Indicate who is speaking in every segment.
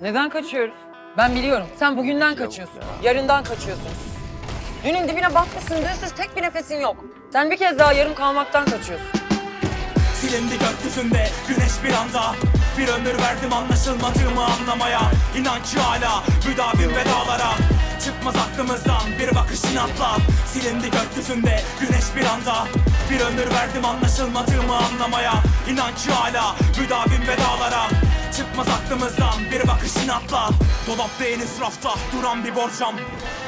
Speaker 1: Neden kaçıyoruz? Ben biliyorum. Sen bugünden kaçıyorsun. Yarından kaçıyorsun. Dünün dibine batmışsın düğünsüz tek bir nefesin yok. Sen bir kez daha yarım kalmaktan kaçıyorsun.
Speaker 2: Silindi gökyüzünde güneş bir anda Bir ömür verdim anlaşılmadığımı anlamaya İnan ki hala müdavim vedalara Çıkmaz aklımızdan bir bakış inatla Silindi gökyüzünde güneş bir anda Bir ömür verdim anlaşılmadığımı anlamaya İnan ki hala müdavim Çıkmaz aklımızdan bir bakış inatla Dolapta en üst rafta duran bir borcam.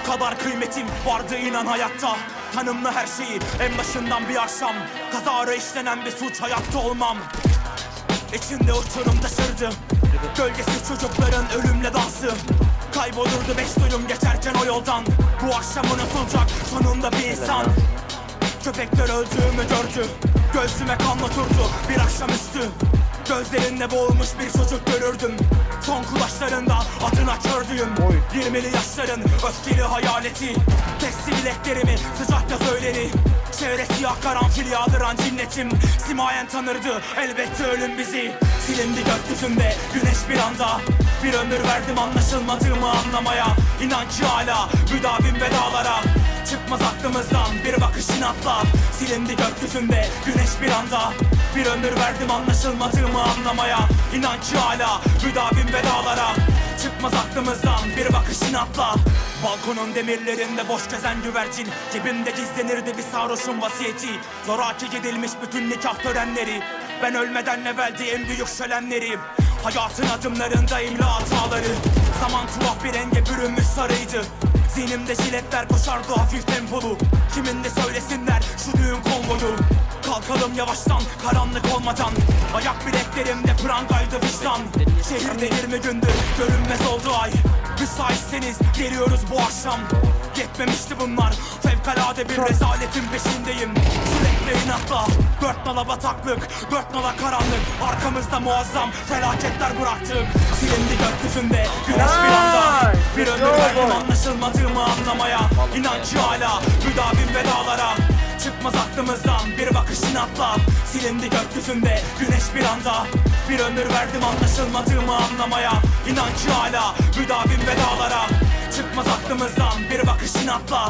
Speaker 2: Kadar kıymetim vardı inan hayatta. Tanımla her şeyi en başından bir akşam. Kazara işlenen bir suç hayatta olmam. İçimde uçurum taşırdı. Gölgesi çocukların ölümle dansı. Kaybolurdu beş duyum geçerken o yoldan. Bu akşam unutulacak sonunda bir insan. Köpekler öldüğümü gördü Göğsüme kan oturdu bir akşamüstü Gözlerinde boğulmuş bir çocuk görürdüm. Son kulaçlarında adına kördüğüm 20'li yaşların öfkeli hayaleti. Testi bileklerimi sıcak yaz öğleni Çevre siyah karanfil yağdıran cinnetim. Simayen tanırdı elbette ölüm bizi. Silindi gökyüzünde güneş bir anda. Bir ömür verdim anlaşılmadığımı anlamaya. İnan ki hala müdavim vedalara Çıkmaz aklımızdan. Bir bakış inatla Silindi gökyüzünde güneş bir anda. Bir ömür verdim anlaşılmadığımı anlamaya. İnan ki hala müdavim vedalara. Çıkmaz aklımızdan bir bakış inatla Balkonun demirlerinde boş gezen güvercin. Cebimde gizlenirdi bir sarhoşun vasiyeti. Zoraki gidilmiş bütün nikah törenleri. Ben ölmeden evveldi en büyük şölenleri. Hayatın adımlarında imla hataları. Zaman tuhaf bir renge bürünmüş sarıydı Zihnimde jiletler koşardı hafif tempolu. Kimin de söylesinler şu düğün konvoyu. Kalkalım yavaştan karanlık olmadan. Ayak bileklerimde prangaydı vicdan. Şehirde 20 gündür görünmez oldu ay. Müsaitseniz geliyoruz bu akşam. Yetmemişti bunlar Fevkalade bir rezaletin peşindeyim. Sürekli inatla Dört nala bataklık Dört nala karanlık. Arkamızda muazzam felaketler bıraktık Silindi gökyüzünde Güneş bir anda. Bir ömür verdim anlaşılmadığımı anlamaya. İnan ki hala Müdavim vedalara. Çıkmaz aklımızdan bir bakış inatla. Silindi gökyüzünde güneş bir anda. Bir ömür verdim anlaşılmadığımı anlamaya. İnan ki hala müdavim vedalara. Çıkmaz aklımızdan bir bakış inatla